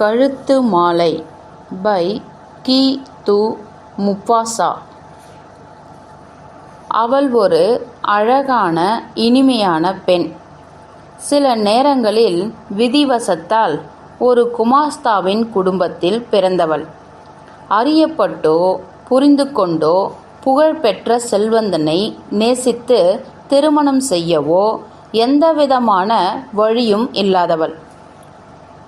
கழுத்து மாலை பை கி. து. முப்பாசா அவள் ஒரு அழகான இனிமையான பெண். சில நேரங்களில் விதிவசத்தால் ஒரு குமாஸ்தாவின் குடும்பத்தில் பிறந்தவள். அறியப்பட்டோ புரிந்து கொண்டோ புகழ்பெற்ற செல்வந்தனை நேசித்து திருமணம் செய்யவோ எந்தவிதமான வழியும் இல்லாதவள்.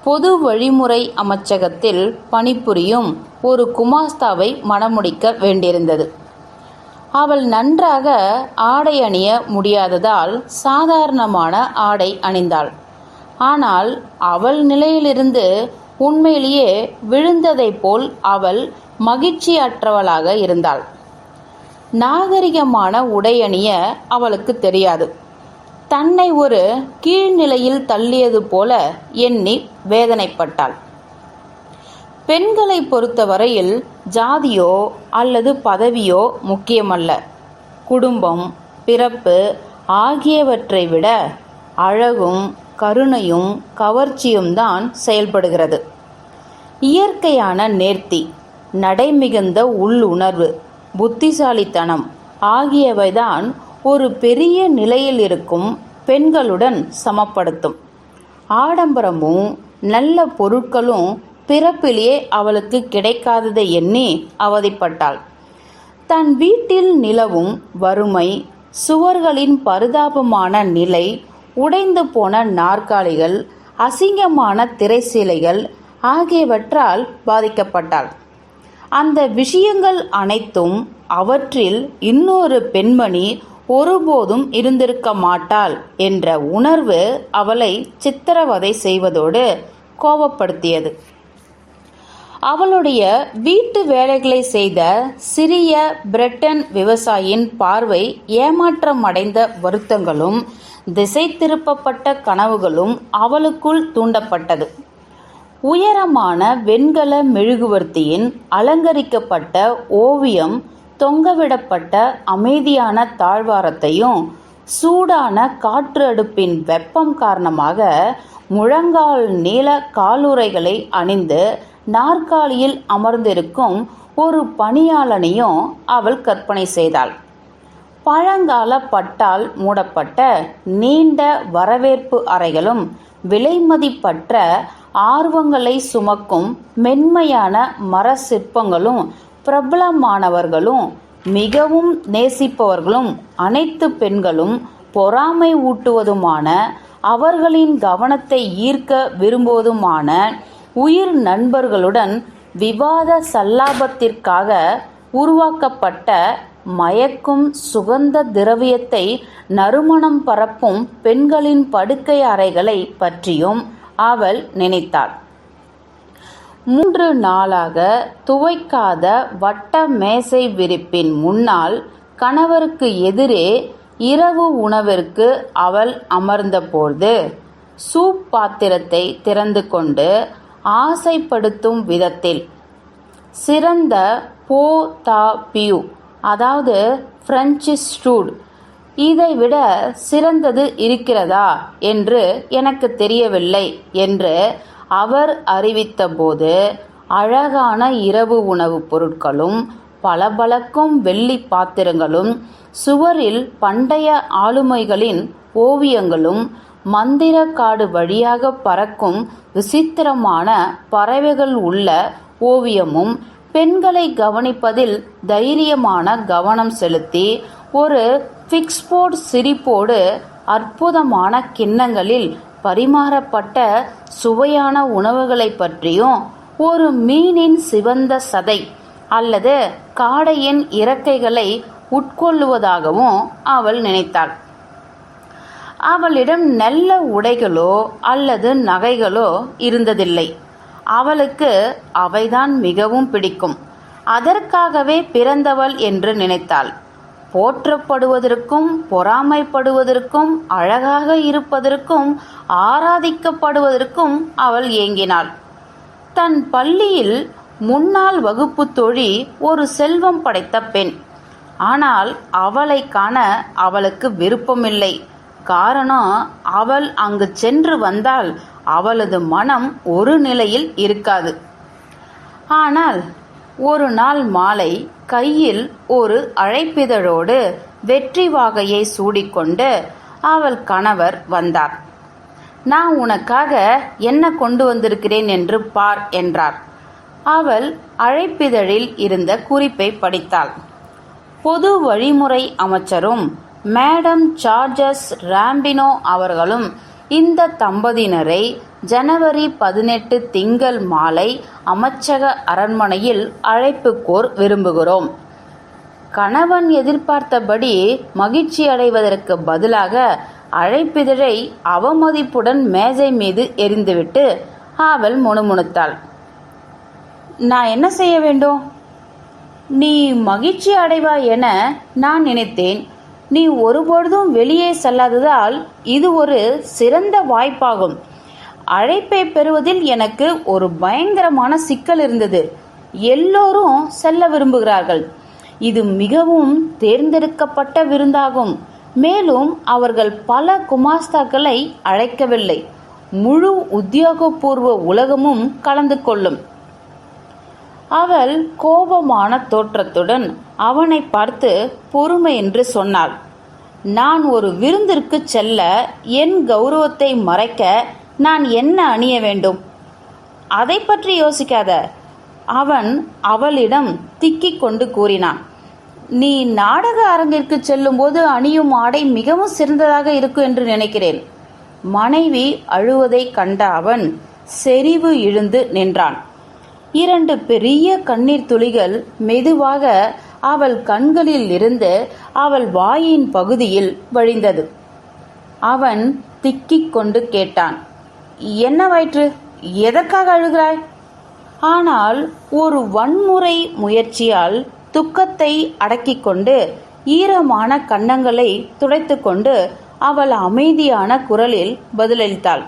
பொது வழிமுறை அமைச்சகத்தில் பணிபுரியும் ஒரு குமாஸ்தாவை மணமுடிக்க வேண்டியிருந்தது. அவள் நன்றாக ஆடை அணிய முடியாததால் சாதாரணமான ஆடை அணிந்தாள். ஆனால் அவள் நிலையிலிருந்து உண்மையிலேயே விழுந்ததைப் போல் அவள் மகிழ்ச்சியற்றவளாக இருந்தாள். நாகரிகமான உடையணிய அவளுக்கு தெரியாது. தன்னை ஒரு கீழ்நிலையில் தள்ளியது போல எண்ணி வேதனைப்பட்டாள். பெண்களை பொறுத்தவரையில் ஜாதியோ அல்லது பதவியோ முக்கியமல்ல. குடும்பம், பிறப்பு ஆகியவற்றை விட அழகும் கருணையும் கவர்ச்சியும் தான் செயல்படுகிறது. இயற்கையான நேர்த்தி, நடைமிகுந்த உள்ளுணர்வு, புத்திசாலித்தனம் ஆகியவைதான் ஒரு பெரிய நிலையில் இருக்கும் பெண்களுடன் சமப்படுத்தும். ஆடம்பரமும் நல்ல பொருட்களும் பிறப்பிலேயே அவளுக்கு கிடைக்காததை எண்ணி அவதிப்பட்டாள். தன் வீட்டில் நிலவும் வறுமை, சுவர்களின் பரிதாபமான நிலை, உடைந்து போன நாற்காலிகள், அசிங்கமான திரைசீலைகள் ஆகியவற்றால் பாதிக்கப்பட்டாள். அந்த விஷயங்கள் அனைத்தும் அவற்றில் இன்னொரு பெண்மணி ஒருபோதும் இருந்திருக்க மாட்டாள் என்ற உணர்வு அவளை சித்திரவதை செய்வதோடு கோபப்படுத்தியது. அவளுடைய வீட்டு வேலைகளை செய்த சிறிய பிரிட்டன் விவசாயியின் பார்வை ஏமாற்றமடைந்த வருத்தங்களும் திசை திருப்பப்பட்ட கனவுகளும் அவளுக்குள் தூண்டப்பட்டது. உயரமான வெண்கல மெழுகுவர்த்தியின் அலங்கரிக்கப்பட்ட ஓவியம் தொங்கவிடப்பட்ட அமைதியான தாழ்வாரத்தையும் சூடான காற்று அடுப்பின் வெப்பம் காரணமாக முழங்கால் நீள காலுறைகளை அணிந்து நாற்காலியில் அமர்ந்திருக்கும் ஒரு பணியாளனையும் அவள் கற்பனை செய்தாள். பழங்கால பட்டால் மூடப்பட்ட நீண்ட வரவேற்பு அறைகளும் விலைமதிப்பற்ற ஆர்வங்களை சுமக்கும் மென்மையான மர சிற்பங்களும் பிரபலமானவர்களும் மிகவும் நேசிப்பவர்களும் அனைத்து பெண்களும் பொறாமை ஊட்டுவதுமான அவர்களின் கவனத்தை ஈர்க்க விரும்புவதுமான உயிர் நண்பர்களுடன் விவாத சல்லாபத்திற்காக உருவாக்கப்பட்ட மயக்கும் சுகந்த திரவியத்தை நறுமணம் பரப்பும் பெண்களின் படுக்கை அறைகளைப் பற்றியும் அவள் நினைத்தாள். மூன்று நாளாக துவைக்காத வட்ட மேசை விரிப்பின் முன்னால் கணவருக்கு எதிரே இரவு உணவிற்கு அவள் அமர்ந்தபோது சூப் பாத்திரத்தை திறந்து கொண்டு ஆசைப்படுத்தும் விதத்தில் சிறந்த போ தா பியூ அதாவது பிரெஞ்சு ஸ்டூட் விட சிறந்தது இருக்கிறதா என்று எனக்கு தெரியவில்லை என்று அவர் அறிவித்தபோது அழகான இரவு உணவுப் பொருட்களும் பளபளக்கும் வெள்ளி பாத்திரங்களும் சுவரில் பண்டைய ஆளுமைகளின் ஓவியங்களும் மந்திர காடு வழியாக பறக்கும் விசித்திரமான பறவைகள் உள்ள ஓவியமும் பெண்களை கவனிப்பதில் தைரியமான கவனம் செலுத்தி ஒரு ஃபிக்ஸ்போர்ட் சிரிப்போடு அற்புதமான கிண்ணங்களில் பரிமாறப்பட்ட சுவையான உணவுகளைப் பற்றியும் ஒரு மீனின் சிவந்த சதை அல்லது காடையின் இறக்கைகளை உட்கொள்ளுவதாகவும் அவள் நினைத்தாள். அவளிடம் நல்ல உடைகளோ அல்லது நகைகளோ இருந்ததில்லை. அவளுக்கு அவைதான் மிகவும் பிடிக்கும். அதற்காகவே பிறந்தவள் என்று நினைத்தாள். போற்றப்படுவதற்கும் பொறாமைப்படுவதற்கும் அழகாக இருப்பதற்கும் ஆராதிக்கப்படுவதற்கும் அவள் ஏங்கினாள். தன் பள்ளியில் முன்னாள் வகுப்பு தோழி ஒரு செல்வம் படைத்த பெண். ஆனால் அவளை காண அவளுக்கு விருப்பமில்லை. காரணம் அவள் அங்கு சென்று வந்தால் அவளது மனம் ஒரு நிலையில் இருக்காது ஆனால் ஒரு நாள் மாலை கையில் ஒரு அழைப்பிதழோடு வெற்றி வாகையை சூடிக்கொண்டு அவள் கணவர் வந்தார். நான் உனக்காக என்ன கொண்டு வந்திருக்கிறேன் என்று பார் என்றார். அவள் அழைப்பிதழில் இருந்த குறிப்பை படித்தாள். பொது வழிமுறை அமைச்சரும் மேடம் சார்ஜஸ் ராம்பினோ அவர்களும் இந்த தம்பதியினரை ஜனவரி பதினெட்டு திங்கள் மாலை அமைச்சக அரண்மனையில் அழைப்புக்கோர் விரும்புகிறோம். கணவன் எதிர்பார்த்தபடி மகிழ்ச்சி அடைவதற்கு பதிலாக அழைப்பிதழை அவமதிப்புடன் மேஜை மீது எரிந்துவிட்டு அவள் முணுமுணுத்தாள். நான் என்ன செய்ய வேண்டும்? நீ மகிழ்ச்சி அடைவாய் என நான் நினைத்தேன். நீ ஒருபொழுதும் வெளியே செல்லாததால் இது ஒரு சிறந்த வாய்ப்பாகும். அழைப்பை பெறுவதில் எனக்கு ஒரு பயங்கரமான சிக்கல் இருந்தது. எல்லோரும் செல்ல விரும்புகிறார்கள். இது மிகவும் தேர்ந்தெடுக்கப்பட்ட விருந்தாகும். மேலும் அவர்கள் பல குமாஸ்தாக்களை அழைக்கவில்லை. முழு உத்தியோகபூர்வ உலகமும் கலந்து கொள்ளும். அவள் கோபமான தோற்றத்துடன் அவனை பார்த்து பொறுமை என்று சொன்னாள். நான் ஒரு விருந்திற்கு செல்ல என் கௌரவத்தை மறைக்க நான் என்ன அணிய வேண்டும்? அதை பற்றி யோசிக்காத. அவன் அவளிடம் திக்கிக் கொண்டு கூறினான். நீ நாடக அரங்கிற்கு செல்லும்போது அணியும் ஆடை மிகவும் சிறந்ததாக இருக்கும் என்று நினைக்கிறேன். மனைவி அழுவதை கண்ட அவன் செறிவு இழுந்து நின்றான். இரண்டு பெரிய கண்ணீர் துளிகள் மெதுவாக அவள் கண்களில் இருந்து அவள் வாயின் பகுதியில் வழிந்தது. அவன் திக்கிக் கொண்டு கேட்டான் என்ன வயிற்று? எதற்காக அழுகிறாய்? ஆனால் ஒரு வன்முறை முயற்சியால் துக்கத்தை அடக்கிக் கொண்டு ஈரமான கன்னங்களை துடைத்துக்கொண்டு அவள் அமைதியான குரலில் பதிலளித்தாள்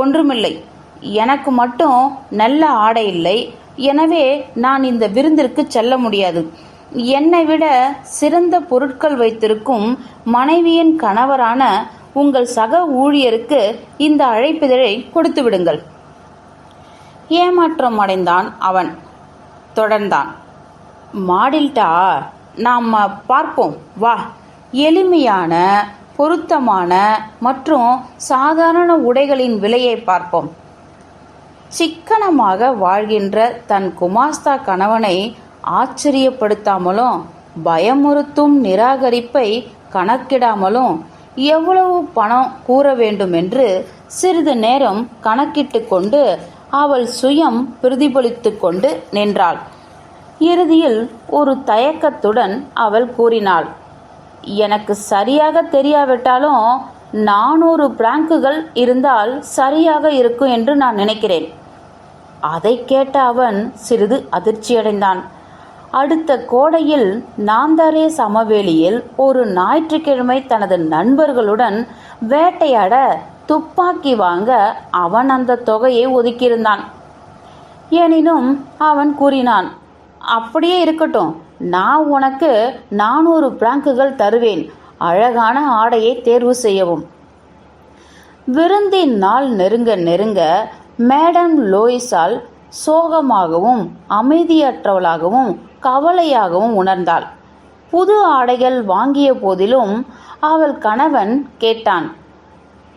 ஒன்றுமில்லை எனக்கு மட்டும் நல்ல ஆடை இல்லை எனவே நான் இந்த விருந்திற்கு செல்ல முடியாது. என்னை விட சிறந்த பொருட்கள் வைத்திருக்கும் மனைவியின் கணவரான உங்கள் சக ஊழியருக்கு இந்த அழைப்பிதழை கொடுத்து விடுங்கள். ஏமாற்றம் அடைந்தான் அவன். தொடர்ந்தான். மாடில்டா நாம் பார்ப்போம். வா. எளிமையான பொருத்தமான மற்றும் சாதாரண உடைகளின் விலையை பார்ப்போம். சிக்கனமாக வாழ்கின்ற தன் குமாஸ்தா கணவனை ஆச்சரியப்படுத்தாமலும் பயமுறுத்தும் நிராகரிப்பை கணக்கிடாமலும் எவ்வளவு பணம் கூற வேண்டும் என்று சிறிது நேரம் கணக்கிட்டு கொண்டு அவள் சுயம் பிரதிபலித்து கொண்டு நின்றாள். இறுதியில் ஒரு தயக்கத்துடன் அவள் கூறினாள் எனக்கு சரியாக தெரியாவிட்டாலும் நானூறு பிராங்குகள் இருந்தால் சரியாக இருக்கும் என்று நான் நினைக்கிறேன். அதை கேட்ட அவன் சிறிது அதிர்ச்சியடைந்தான். அடுத்த கோடையில் நாந்தாரே சமவெளியில் ஒரு ஞாயிற்றுக்கிழமை தனது நண்பர்களுடன் வேட்டையாட துப்பாக்கி வாங்க அவன் அந்த தொகையை ஒதுக்கியிருந்தான். எனினும் அவன் கூறினான் அப்படியே இருக்கட்டும். நான் உனக்கு நானூறு பிராங்குகள் தருவேன். அழகான ஆடையை தேர்வு செய்யவும். விருந்தின் நாள் நெருங்க நெருங்க மேடம் லோயிஸால் சோகமாகவும் அமைதியற்றவளாகவும் கவலையாகவும் உணர்ந்தாள். புது ஆடைகள் வாங்கிய போதிலும் அவள் கணவன் கேட்டான்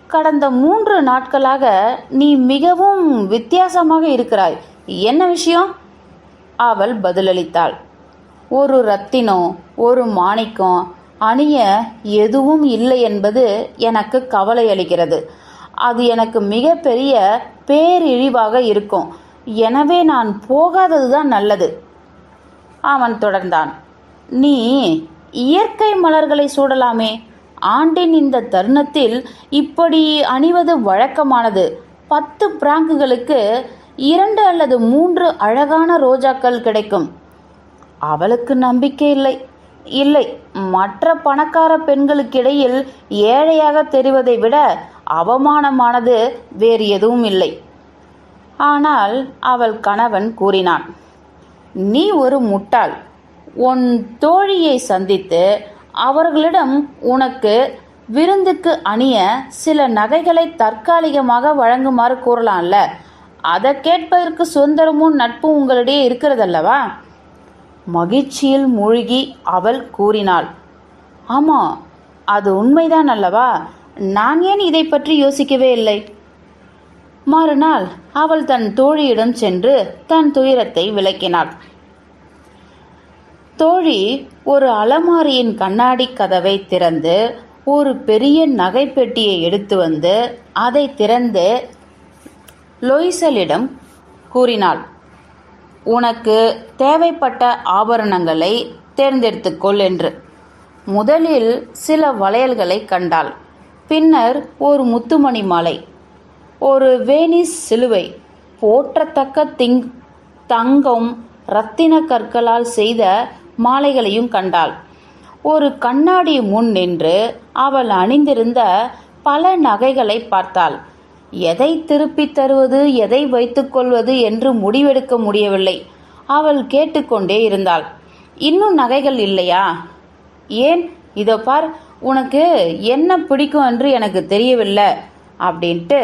கடந்த மூன்று நாட்களாக நீ மிகவும் வித்தியாசமாக இருக்கிறாய். என்ன விஷயம்? அவள் பதிலளித்தாள் ஒரு ரத்தினம் ஒரு மாணிக்கம் அணிய எதுவும் இல்லை என்பது எனக்கு கவலை அளிக்கிறது. அது எனக்கு மிகப்பெரிய பேரிழிவாக இருக்கும். எனவே நான் போகாததுதான் நல்லது. அவன் தொடர்ந்தான். நீ இயற்கை மலர்களை சூடலாமே. ஆண்டின் இந்த தருணத்தில் இப்படி அணிவது வழக்கமானது. பத்து பிராங்குகளுக்கு இரண்டு அல்லது மூன்று அழகான ரோஜாக்கள் கிடைக்கும். அவளுக்கு நம்பிக்கை இல்லை. இல்லை. மற்ற பணக்கார பெண்களுக்கிடையில் ஏழையாக தெரிவதை விட அவமானமானது வேறு எதுவும் இல்லை. ஆனால் அவள் கணவன் கூறினான். நீ ஒரு முட்டாள். உன் தோழியை சந்தித்து அவர்களிடம் உனக்கு விருந்துக்கு அணிய சில நகைகளை தற்காலிகமாக வழங்குமாறு கூறலாம்ல. அதை கேட்பதற்கு சுதந்திரமும் நட்பும் உங்களிடையே இருக்கிறதல்லவா? மகிழ்ச்சியில் மூழ்கி அவள் கூறினாள். ஆமாம் அது உண்மைதான் அல்லவா? நான் ஏன் இதை பற்றி யோசிக்கவே இல்லை? மறுநாள் அவள் தன் தோழியிடம் சென்று தன் துயரத்தை விளக்கினாள். தோழி ஒரு அலமாரியின் கண்ணாடி கதவை திறந்து ஒரு பெரிய நகைப்பெட்டியை எடுத்து வந்து அதை திறந்து லொய்சலிடம் கூறினாள். உனக்கு தேவைப்பட்ட ஆபரணங்களை தேர்ந்தெடுத்துக்கொள் என்று. முதலில் சில வளையல்களை கண்டாள். பின்னர் ஒரு முத்துமணி மாலை ஒரு வேனிஸ் சிலுவை போற்றத்தக்க திங் தங்கம் இரத்தின கற்களால் செய்த மாலைகளையும் கண்டாள். ஒரு கண்ணாடி முன் நின்று அவள் அணிந்திருந்த பல நகைகளை பார்த்தாள். எதை திருப்பித் தருவது எதை வைத்துக்கொள்வது என்று முடிவெடுக்க முடியவில்லை அவள் கேட்டுக்கொண்டே இருந்தாள். இன்னும் நகைகள் இல்லையா? ஏன்? இதோ பார் உனக்கு என்ன பிடிக்கும் என்று எனக்கு தெரியவில்லை அப்படின்ட்டு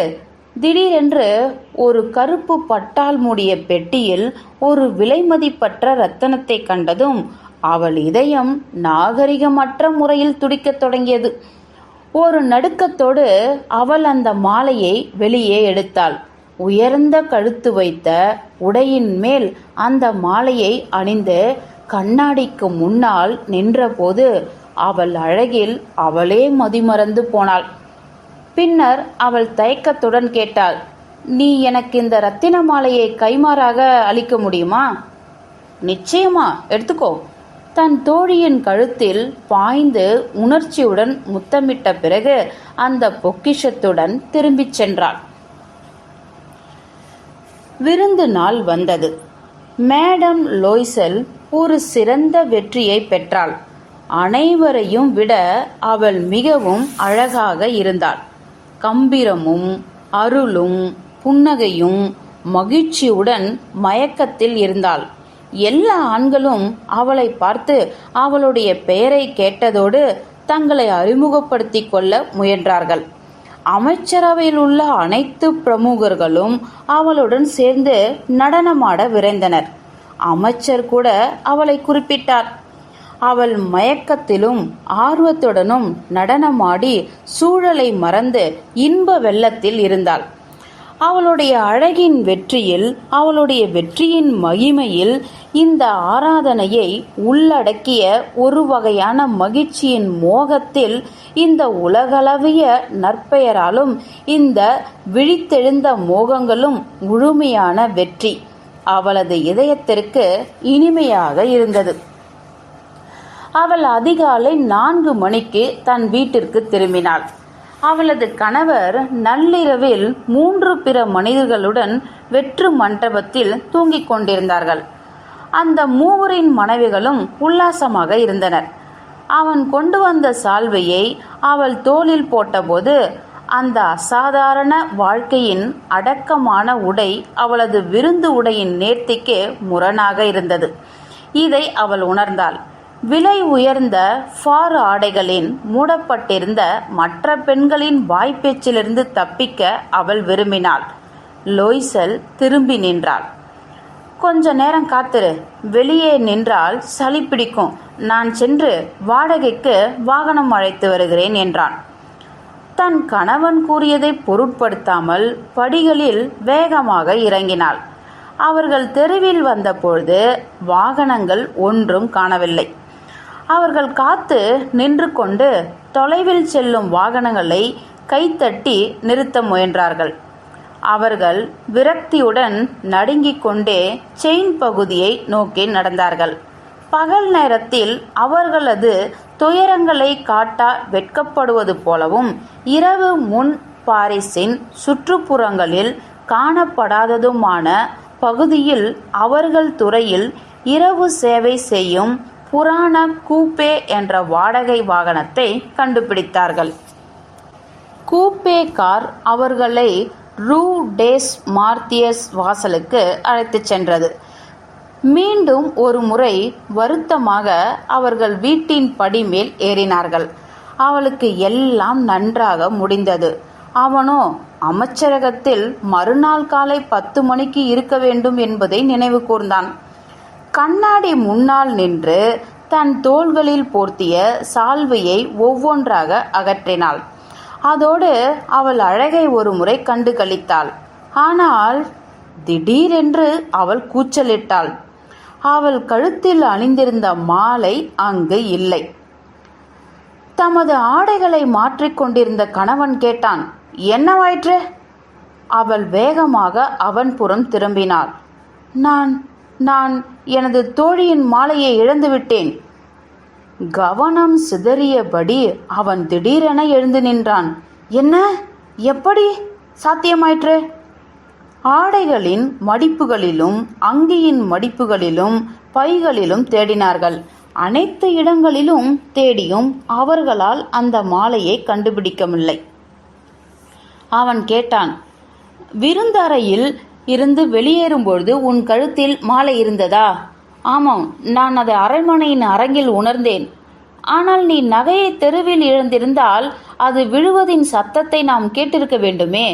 திடீரென்று ஒரு கருப்பு பட்டால் மூடிய பெட்டியில் ஒரு விலைமதிப்பற்ற ரத்தனத்தை கண்டதும் அவள் இதயம் நாகரிகமற்ற முறையில் துடிக்கத் தொடங்கியது. ஒரு நடுக்கத்தோடு அவள் அந்த மாலையை வெளியே எடுத்தாள். உயர்ந்த கழுத்து வைத்த உடையின் மேல் அந்த மாலையை அணிந்து கண்ணாடிக்கு முன்னால் நின்றபோது அவள் அழகில் அவளே மதிமறந்து போனாள். பின்னர் அவள் தயக்கத்துடன் கேட்டாள் நீ எனக்கு இந்த ரத்தின மாலையை கைமாறாக அளிக்க முடியுமா? நிச்சயமா எடுத்துக்கோ. தன் தோழியின் கழுத்தில் பாய்ந்து உணர்ச்சியுடன் முத்தமிட்ட பிறகு அந்த பொக்கிஷத்துடன் திரும்பிச் சென்றாள். விருந்து நாள் வந்தது. மேடம் லோய்சல் ஒரு சிறந்த வெற்றியை பெற்றாள். அனைவரையும் விட அவள் மிகவும் அழகாக இருந்தாள். கம்பீரமும் அருளும் புன்னகையும் மகிழ்ச்சியுடன் மயக்கத்தில் இருந்தாள். எல்லா ஆண்களும் அவளை பார்த்து அவளுடைய பெயரை கேட்டதோடு தங்களை அறிமுகப்படுத்திக் கொள்ள முயன்றார்கள். அமைச்சரவையில் உள்ள அனைத்து பிரமுகர்களும் அவளுடன் சேர்ந்து நடனமாட விரைந்தனர். அமைச்சர் கூட அவளை குறிப்பிட்டார். அவள் மயக்கத்திலும் ஆர்வத்துடனும் நடனமாடி சூழலை மறந்து இன்ப வெள்ளத்தில் இருந்தாள். அவளுடைய அழகின் வெற்றியில் அவளுடைய வெற்றியின் மகிமையில் இந்த ஆராதனையை உள்ளடக்கிய ஒரு வகையான மகிழ்ச்சியின் மோகத்தில் இந்த உலகளவிய நற்பெயராலும் இந்த விழித்தெழுந்த மோகங்களும் முழுமையான வெற்றி. அவளது இதயத்திற்கு இனிமையாக இருந்தது. அவள் அதிகாலை நான்கு மணிக்கு தன் வீட்டிற்கு திரும்பினாள். அவளது கணவர் நள்ளிரவில் மூன்று பிற மனிதர்களுடன் வெற்று மண்டபத்தில் தூங்கிக் கொண்டிருந்தார்கள். அந்த மூவரின் மனைவிகளும் உல்லாசமாக இருந்தனர். அவன் கொண்டு வந்த சால்வையை அவள் தோளில் போட்டபோது அந்த அசாதாரண வாழ்க்கையின் அடக்கமான உடை அவளது விருந்து உடையின் நேர்த்திக்கே முரணாக இருந்தது. இதை அவள் உணர்ந்தாள். விலை உயர்ந்த ஃபார் ஆடைகளின் மூடப்பட்டிருந்த மற்ற பெண்களின் வாய்ப்பேச்சிலிருந்து தப்பிக்க அவள் விரும்பினாள். லோய்சல் திரும்பி நின்றாள். கொஞ்ச நேரம் காத்திரு. வெளியே நின்றால் சளி பிடிக்கும். நான் சென்று வாடகைக்கு வாகனம் அழைத்து வருகிறேன் என்றான். தன் கணவன் கூறியதை பொருட்படுத்தாமல் படிகளில் வேகமாக இறங்கினாள். அவர்கள் தெருவில் வந்தபொழுது வாகனங்கள் ஒன்றும் காணவில்லை. அவர்கள் காத்து நின்று கொண்டு தொலைவில் செல்லும் வாகனங்களை கைத்தட்டி நிறுத்த முயன்றார்கள். அவர்கள் விரக்தியுடன் நடுங்கிக் கொண்டே செயின் பகுதியை நோக்கி நடந்தார்கள். பகல் நேரத்தில் அவர்களது துயரங்களை காட்ட வெட்கப்படுவது போலவும் இரவு முன் பாரிஸின் சுற்றுப்புறங்களில் காணப்படாததுமான பகுதியில் அவர்கள் துறையில் இரவு சேவை செய்யும் புராண கூப்பே என்ற வாடகை வாகனத்தை கண்டுபிடித்தார்கள். கூப்பே கார் அவர்களை ரூ. டேஸ். மார்த்தியஸ் வாசலுக்கு அழைத்துச் சென்றது. மீண்டும் ஒரு முறை வருத்தமாக அவர்கள் வீட்டின் படிமேல் ஏறினார்கள். அவளுக்கு எல்லாம் நன்றாக முடிந்தது. அவனோ அமைச்சரகத்தில் மறுநாள் காலை பத்து மணிக்கு இருக்க வேண்டும் என்பதை நினைவு கூர்ந்தான். கண்ணாடி முன்னால் நின்று தன் தோள்களில் போர்த்திய சால்வையை ஒவ்வொன்றாக அகற்றினாள். அதோடு அவள் அழகை ஒரு முறை கண்டு கழித்தாள். ஆனால் திடீரென்று அவள் கூச்சலிட்டாள். அவள் கழுத்தில் அணிந்திருந்த மாலை அங்கு இல்லை. தமது ஆடைகளை மாற்றிக்கொண்டிருந்த கணவன் கேட்டான் என்னவாயிற்று அவள் வேகமாக அவன் புறம் திரும்பினாள். நான் நான் எனது தோழியின் மாலையை இழந்துவிட்டேன். கவனம் சிதறியபடி அவன் திடீரென எழுந்து நின்றான். என்ன? எப்படி? சாத்தியமாயிற்று? ஆடைகளின் மடிப்புகளிலும் அங்கியின் மடிப்புகளிலும் பைகளிலும் தேடினார்கள். அனைத்து இடங்களிலும் தேடியும் அவர்களால் அந்த மாலையை கண்டுபிடிக்கவில்லை. அவன் கேட்டான் விருந்தறையில் இருந்து வெளியேறும்பொழுது உன் கழுத்தில் மாலை இருந்ததா? ஆமாம் நான் அதை அரண்மனையின் அரங்கில் உணர்ந்தேன். ஆனால் நீ நகையை தெருவில் இழந்திருந்தால் அது விழுவதின் சத்தத்தை நாம் கேட்டிருக்க வேண்டுமே.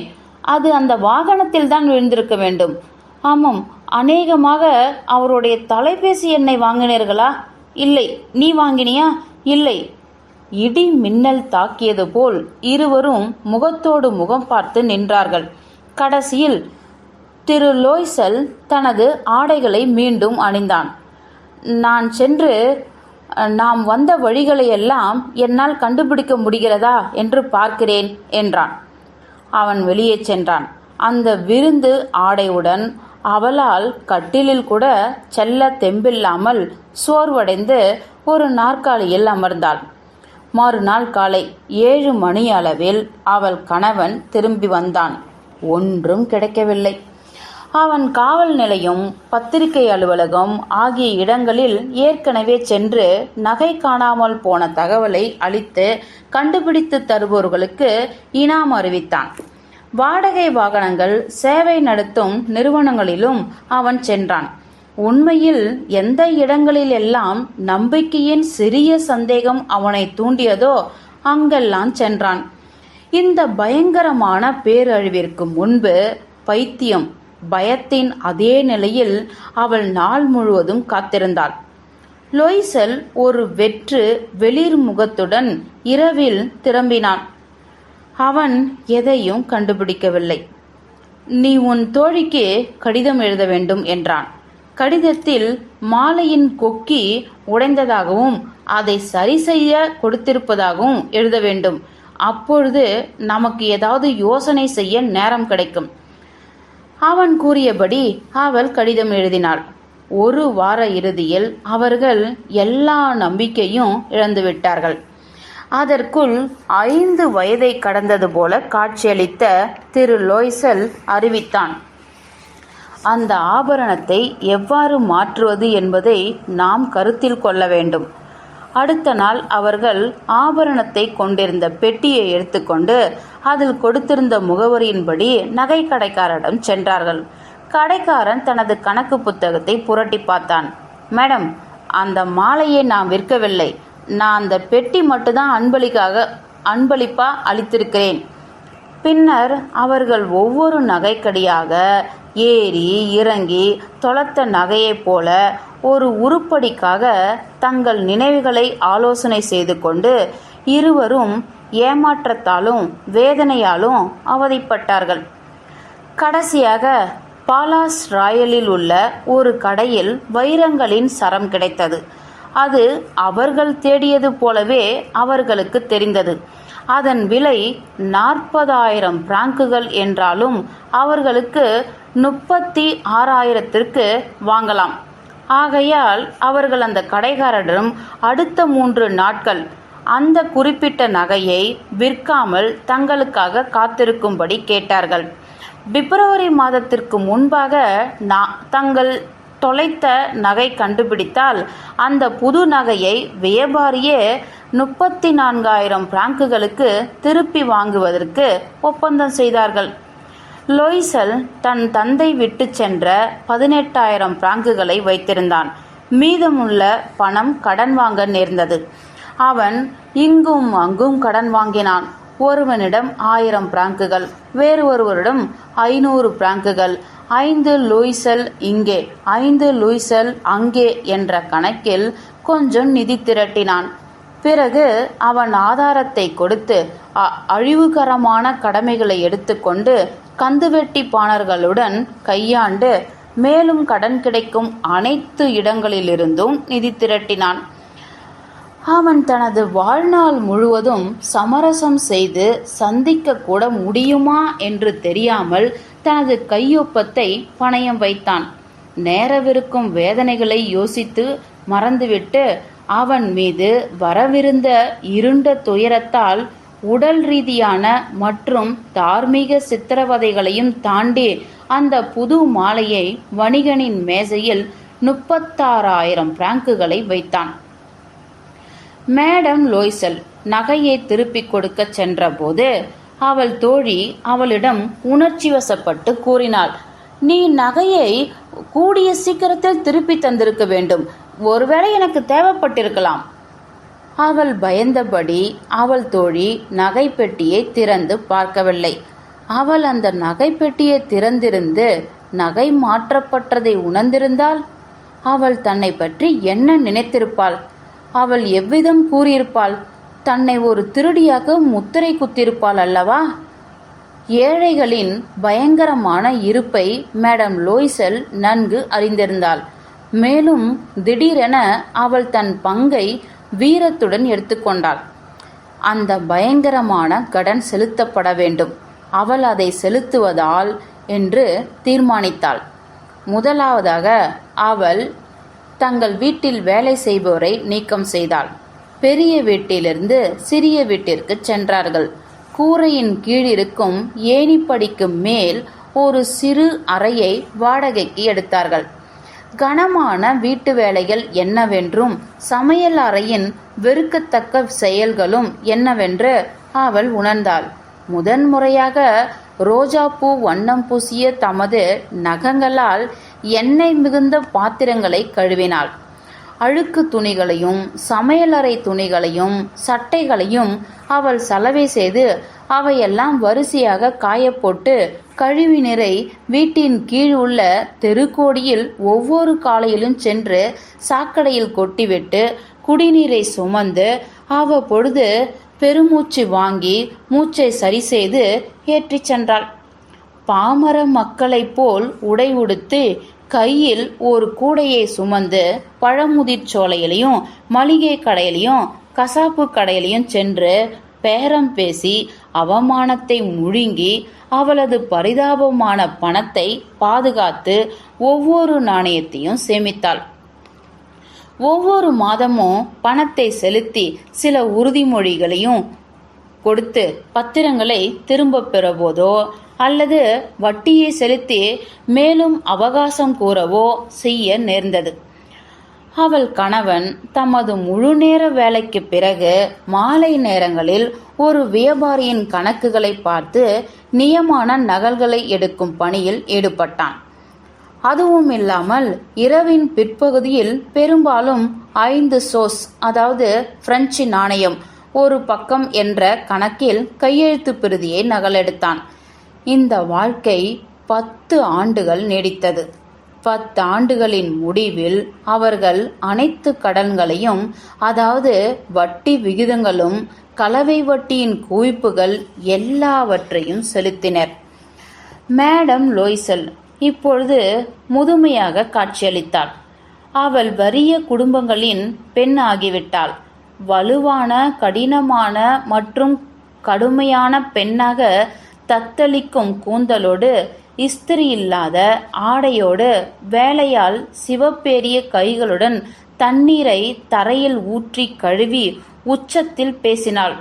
அது அந்த வாகனத்தில் தான் விழுந்திருக்க வேண்டும். ஆமாம் அநேகமாக அவருடைய தொலைபேசி எண்ணை வாங்கினீர்களா? இல்லை நீ வாங்கினியா? இல்லை. இடி மின்னல் தாக்கியது போல் இருவரும் முகத்தோடு முகம் பார்த்து நின்றார்கள். கடைசியில் திரு லோய்சல் தனது ஆடைகளை மீண்டும் அணிந்தான். நான் சென்று நாம் வந்த வழிகளையெல்லாம் என்னால் கண்டுபிடிக்க முடிகிறதா என்று பார்க்கிறேன் என்றான். அவன் வெளியே சென்றான். அந்த விருந்து ஆடையுடன் அவளால் கட்டிலில் கூட செல்ல தெம்பில்லாமல் சோர்வடைந்து ஒரு நாற்காலியில் அமர்ந்தாள். மறுநாள் காலை ஏழு மணி அளவில் அவள் கணவன் திரும்பி வந்தான். ஒன்றும் கிடைக்கவில்லை. அவன் காவல் நிலையம் பத்திரிகை அலுவலகம் ஆகிய இடங்களில் ஏற்கனவே சென்று நகை காணாமல் போன தகவலை அளித்து கண்டுபிடித்து தருபவர்களுக்கு இனாம் அறிவித்தான். வாடகை வாகனங்கள் சேவை நடத்தும் நிறுவனங்களிலும் அவன் சென்றான். உண்மையில் எந்த இடங்களில் எல்லாம் நம்பிக்கையின் சிறிய சந்தேகம் அவனை தூண்டியதோ அங்கெல்லாம் சென்றான். இந்த பயங்கரமான பேரழிவிற்கு முன்பு பைத்தியம் பயத்தின் அதே நிலையில் அவள் நாள் முழுவதும் காத்திருந்தாள். லொய்சல் ஒரு வெற்று வெளிர் முகத்துடன் இரவில் திரும்பினான். அவன் எதையும் கண்டுபிடிக்கவில்லை. நீ உன் தோழிக்கு கடிதம் எழுத வேண்டும் என்றான். கடிதத்தில் மாலையின் கொக்கி உடைந்ததாகவும் அதை சரி செய்ய கொடுத்திருப்பதாகவும் எழுத வேண்டும். அப்பொழுது நமக்கு ஏதாவது யோசனை செய்ய நேரம் கிடைக்கும். அவன் கூறியபடி அவள் கடிதம் எழுதினாள். ஒரு வார இறுதியில் அவர்கள் எல்லா நம்பிக்கையும் இழந்துவிட்டார்கள். அதற்குள் ஐந்து வயதை கடந்தது போல காட்சியளித்த திரு லோய்சல் அறிவித்தான். அந்த ஆபரணத்தை எவ்வாறு மாற்றுவது என்பதை நாம் கருத்தில் கொள்ள வேண்டும். அடுத்த நாள் அவர்கள் ஆபரணத்தை கொண்டிருந்த பெட்டியை எடுத்துக்கொண்டு அதில் கொடுத்திருந்த முகவரியின்படி நகை கடைக்காரரிடம் சென்றார்கள். கடைக்காரன் தனது கணக்கு புத்தகத்தை புரட்டி பார்த்தான். மேடம் அந்த மாலையை நான் விற்கவில்லை. நான் அந்த பெட்டி மட்டும்தான் அன்பளிக்காக அன்பளிப்பா அளித்திருக்கிறேன். பின்னர் அவர்கள் ஒவ்வொரு நகைக்கடியாக ஏறி இறங்கி தொலைத்த நகையைப் போல ஒரு உருப்படிக்காக தங்கள் நினைவுகளை ஆலோசனை செய்து கொண்டு இருவரும் ஏமாற்றத்தாலும் வேதனையாலும் அவதிப்பட்டார்கள். கடைசியாக பாலாஸ் ராயலில் உள்ள ஒரு கடையில் வைரங்களின் சரம் கிடைத்தது. அது அவர்கள் தேடியது போலவே அவர்களுக்கு தெரிந்தது. அதன் விலை நாற்பதாயிரம் பிராங்குகள் என்றாலும் அவர்களுக்கு முப்பத்தி ஆறாயிரத்திற்கு வாங்கலாம். ஆகையால் அவர்கள் அந்த கடைக்காரரிடம் அடுத்த மூன்று நாட்கள் அந்த குறிப்பிட்ட நகையை விற்காமல் தங்களுக்காக காத்திருக்கும்படி கேட்டார்கள். பிப்ரவரி மாதத்திற்கு முன்பாக நான் தங்கள் தொலைத்த நகை கண்டுபிடித்தால் அந்த புது நகையை வியாபாரியே முப்பத்தி நான்காயிரம் பிராங்குகளுக்கு திருப்பி வாங்குவதற்கு ஒப்பந்தம் செய்தார்கள். லொய்சல் தன் தந்தை விட்டு சென்ற பதினெட்டாயிரம் பிராங்குகளை வைத்திருந்தான். மீதமுள்ள பணம் கடன் வாங்க நேர்ந்தது. அவன் இங்கும் அங்கும் கடன் வாங்கினான். ஒருவனிடம் ஆயிரம் பிராங்குகள் வேறு ஒருவரிடம் ஐநூறு பிராங்குகள். ஐந்து லூய்சல் இங்கே ஐந்து லூய்சல் அங்கே என்ற கணக்கில் கொஞ்சம் நிதி திரட்டினான். பிறகு அவன் ஆதாரத்தை கொடுத்து அ- அழிவுகரமான கடமைகளை எடுத்துக்கொண்டு கந்துவெட்டி பாணர்களுடன் கையாண்டு மேலும் கடன் கிடைக்கும் அனைத்து இடங்களிலிருந்தும் நிதி திரட்டினான். அவன் தனது வாழ்நாள் முழுவதும் சமரசம் செய்து சந்திக்க கூட முடியுமா என்று தெரியாமல் தனது கையொப்பத்தை பணயம் வைத்தான். நேரவிருக்கும் வேதனைகளை யோசித்து மறந்துவிட்டு அவன் மீது வரவிருந்த இருண்ட துயரத்தால் உடல் ரீதியான மற்றும் தார்மீக சித்திரவதைகளையும் தாண்டி அந்த புது மாலையை வணிகனின் மேசையில் முப்பத்தாறாயிரம் பிராங்குகளை வைத்தான். மேடம் லோய்சல் நகையை திருப்பிக் கொடுக்கச் சென்றபோது அவள் தோழி அவளிடம் உணர்ச்சி வசப்பட்டு கூறினாள் நீ நகையை கூடிய சீக்கிரத்தில் திருப்பி தந்திருக்க வேண்டும். ஒருவேளை எனக்கு தேவைப்பட்டிருக்கலாம். அவள் பயந்தபடி அவள் தோழி நகைப்பெட்டியை திறந்து பார்க்கவில்லை. அவள் அந்த நகைப்பெட்டியை திறந்திருந்து நகை மாற்றப்பட்டதை உணர்ந்திருந்தால் அவள் தன்னை பற்றி என்ன நினைத்திருப்பாள்? அவள் எவ்விதம் கூறியிருப்பாள்? தன்னை ஒரு திருடியாக முத்திரை குத்திருப்பாள் அல்லவா? ஏழைகளின் பயங்கரமான இருப்பை மேடம் லோய்சல் நன்கு அறிந்திருந்தாள். மேலும் திடீரென அவள் தன் பங்கை வீரத்துடன் எடுத்துக்கொண்டாள் அந்த பயங்கரமான கடன் செலுத்தப்பட வேண்டும். அவள் அதை செலுத்துவதால் என்று தீர்மானித்தாள். முதலாவதாக அவள் தங்கள் வீட்டில் வேலை செய்பவரை நீக்கம் செய்தாள். பெரிய வீட்டிலிருந்து சிறிய வீட்டிற்கு சென்றார்கள். கூரையின் கீழிருக்கும் ஏணிப்படிக்கு மேல் ஒரு சிறு அறையை வாடகைக்கு எடுத்தார்கள். கனமான வீட்டு வேலைகள் என்னவென்றும் சமையல் அறையின் வெறுக்கத்தக்க செயல்களும் என்னவென்று அவள் உணர்ந்தாள். முதன்முறையாக ரோஜாப்பூ வண்ணம் பூசிய தமது நகங்களால் எண்ணெய் மிகுந்த பாத்திரங்களை கழுவினாள். அழுக்கு துணிகளையும் சமையலறை துணிகளையும் சட்டைகளையும் அவள் சலவை செய்து அவையெல்லாம் வரிசையாக காயப்போட்டு கழிவு நீரை வீட்டின் கீழ் உள்ள தெருக்கோடியில் ஒவ்வொரு காலையிலும் சென்று சாக்கடையில் கொட்டிவிட்டு குடிநீரை சுமந்து அவ்வப்பொழுது பெருமூச்சு வாங்கி மூச்சை சரி செய்து ஏற்றிச் சென்றாள். பாமர மக்களைப் போல் உடை உடுத்து கையில் ஒரு கூடையை சுமந்து பழமுதிர் சோலையிலையும் மளிகை கடையிலையும் கசாப்பு கடையிலையும் சென்று பேரம் பேசி அவமானத்தை முழுங்கி அவளது பரிதாபமான பணத்தை பாதுகாத்து ஒவ்வொரு நாணயத்தையும் சேமித்தாள். ஒவ்வொரு மாதமும் பணத்தை செலுத்தி சில உறுதிமொழிகளையும் கொடுத்து பத்திரங்களை திரும்பப் பெறவோதோ? அல்லது வட்டியை செலுத்தி மேலும் அவகாசம் கூறவோ செய்ய நேர்ந்தது. அவள் கணவன் தமது முழு நேர வேலைக்கு பிறகு மாலை நேரங்களில் ஒரு வியாபாரியின் கணக்குகளை பார்த்து நியமான நகல்களை எடுக்கும் பணியில் ஈடுபட்டான். அதுவும் இல்லாமல் இரவின் பிற்பகுதியில் பெரும்பாலும் ஐந்து சோஸ் அதாவது பிரெஞ்சு நாணயம் ஒரு பக்கம் என்ற கணக்கில் கையெழுத்து பிரதியை நகலெடுத்தான். இந்த வாழ்க்கை பத்து ஆண்டுகள் நீடித்தது. பத்தாண்டுகளின் முடிவில் அவர்கள் அனைத்து கடன்களையும் அதாவது வட்டி விகிதங்களும் கலவை வட்டியின் குவிப்புகள் எல்லாவற்றையும் செலுத்தினர். மேடம் லோய்சல் இப்பொழுது முதுமையாக காட்சியளித்தாள். அவள் வறிய குடும்பங்களின் பெண் ஆகிவிட்டாள். வலுவான கடினமான மற்றும் கடுமையான பெண்ணாக தத்தளிக்கும் கூந்தலோடு இஸ்திரி இல்லாத ஆடையோடு வேலையால் சிவப்பேறிய கைகளுடன் தண்ணீரை தரையில் ஊற்றி கழுவி உச்சத்தில் பேசினாள்.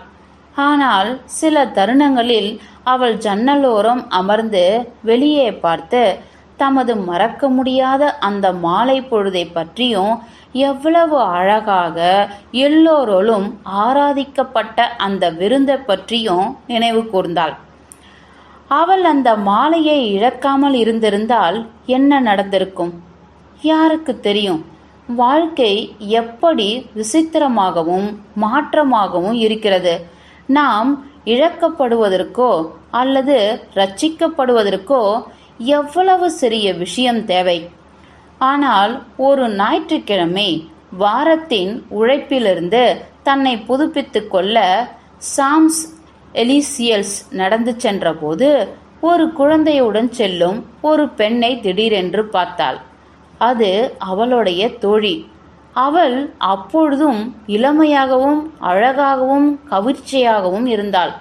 ஆனால் சில தருணங்களில் அவள் ஜன்னலோரம் அமர்ந்து வெளியே பார்த்து தமது மறக்க முடியாத அந்த மாலை பொழுதை பற்றியும் எவ்வளவு அழகாக எல்லோரோலும் ஆராதிக்கப்பட்ட அந்த விருந்தை பற்றியும் நினைவு கூர்ந்தாள். அவள் அந்த மாலையை இழக்காமல் இருந்திருந்தால் என்ன நடந்திருக்கும்? யாருக்கு தெரியும்? வாழ்க்கை எப்படி விசித்திரமாகவும் மாற்றமாகவும் இருக்கிறது? நாம் இழக்கப்படுவதற்கோ அல்லது ரட்சிக்கப்படுவதற்கோ எவ்வளவு சிறிய விஷயம் தேவை? ஆனால் ஒரு ஞாயிற்றுக்கிழமை வாரத்தின் உழைப்பிலிருந்து தன்னை புதுப்பித்து கொள்ள சாம்ஸ் எலிசியல்ஸ் நடந்து சென்றபோது ஒரு குழந்தையுடன் செல்லும் ஒரு பெண்ணை திடீரென்று பார்த்தாள். அது அவளுடைய தோழி. அவள் அப்பொழுதும் இளமையாகவும் அழகாகவும் கவிர்ச்சியாகவும் இருந்தாள்.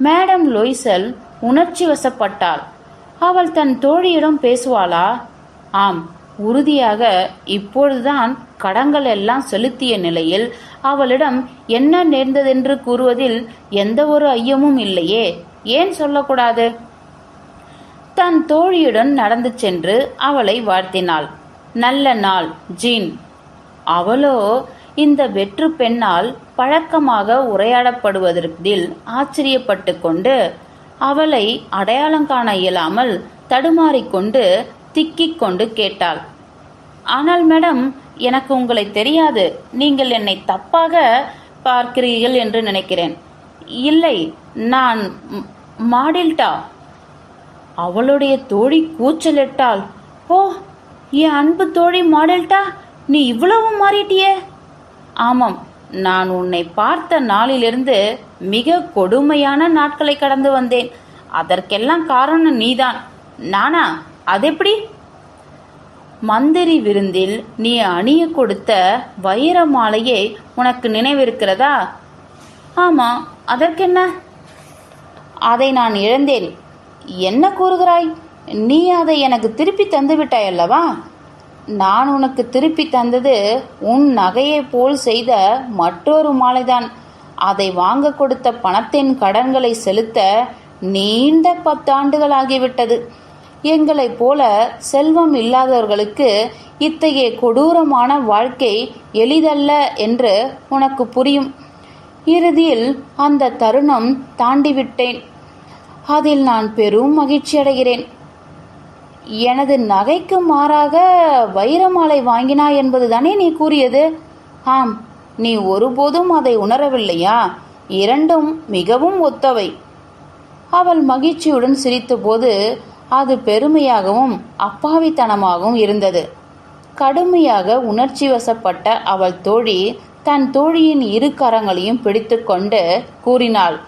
மேடம் லொய்சல் உணர்ச்சி வசப்பட்டாள். அவள் தன் தோழியிடம் பேசுவாளா? ஆம் உறுதியாக இப்பொழுதுதான் கடங்கள் எல்லாம் செலுத்திய நிலையில் அவளிடம் என்ன நேர்ந்ததென்று கூறுவதில் எந்த ஒரு ஐயமும் இல்லையே. ஏன் சொல்லக்கூடாது? தன் தோழியுடன் நடந்து சென்று அவளை வாழ்த்தினாள். நல்ல நாள் ஜீன். அவளோ இந்த வெற்று பெண்ணால் பழக்கமாக உரையாடப்படுவதில் ஆச்சரியப்பட்டு கொண்டு அவளை அடையாளம் காண இயலாமல் தடுமாறிக்கொண்டு திக்கிக் கொண்டு கேட்டாள். ஆனால் மேடம் எனக்கு உங்களை தெரியாது. நீங்கள் என்னை தப்பாக பார்க்கிறீர்கள் என்று நினைக்கிறேன். இல்லை நான் மாடில்டா. அவளுடைய தோழி கூச்சலிட்டாள். ஓ என் அன்பு தோழி மாடல்டா நீ இவ்வளவு மாறிட்டியே. ஆமாம் நான் உன்னை பார்த்த நாளிலிருந்து மிக கொடுமையான நாட்களை கடந்து வந்தேன். அதற்கெல்லாம் காரணம் நீதான். நானா அது எப்படி மந்திரி விருந்தில் நீ அணிய கொடுத்த வைர மாலையை உனக்கு நினைவிருக்கிறதா? ஆமா அதற்கென்ன? அதை நான் இழந்தேன். என்ன கூறுகிறாய்? நீ அதை எனக்கு திருப்பி தந்து விட்டாய் அல்லவா? நான் உனக்கு திருப்பி தந்தது உன் நகையைப் போல் செய்த மற்றொரு மாலைதான். அதை வாங்க கொடுத்த பணத்தின் கடன்களை செலுத்த நீண்ட பத்தாண்டுகள் ஆகிவிட்டது. எங்களைப் போல செல்வம் இல்லாதவர்களுக்கு இத்தகைய கொடூரமான வாழ்க்கை எளிதல்ல என்று உனக்கு புரியும். இறுதியில் அந்த தருணம் தாண்டிவிட்டேன். அதில் நான் பெரும் மகிழ்ச்சி அடைகிறேன். எனது நகைக்கு மாறாக வைரமாலை வாங்கினாய் என்பதுதானே நீ கூறியது? ஆம் நீ ஒருபோதும் அதை உணரவில்லையா? இரண்டும் மிகவும் ஒத்தவை. அவள் மகிழ்ச்சியுடன் சிரித்தபோது அது பெருமையாகவும் அப்பாவித்தனமாகவும் இருந்தது. கடுமையாக உணர்ச்சி வசப்பட்ட அவள் தோழி தன் தோழியின் இரு கரங்களையும் பிடித்துக்கொண்டு கூறினாள்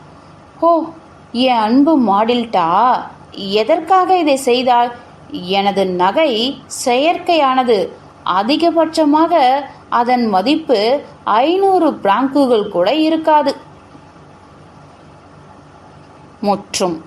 ஓ என் அன்பு மாடில்டா எதற்காக இதை செய்தாய்? எனது நகை செயற்கையானது. அதிகபட்சமாக அதன் மதிப்பு ஐநூறு பிராங்குகள் கூட இருக்காது. முற்றும்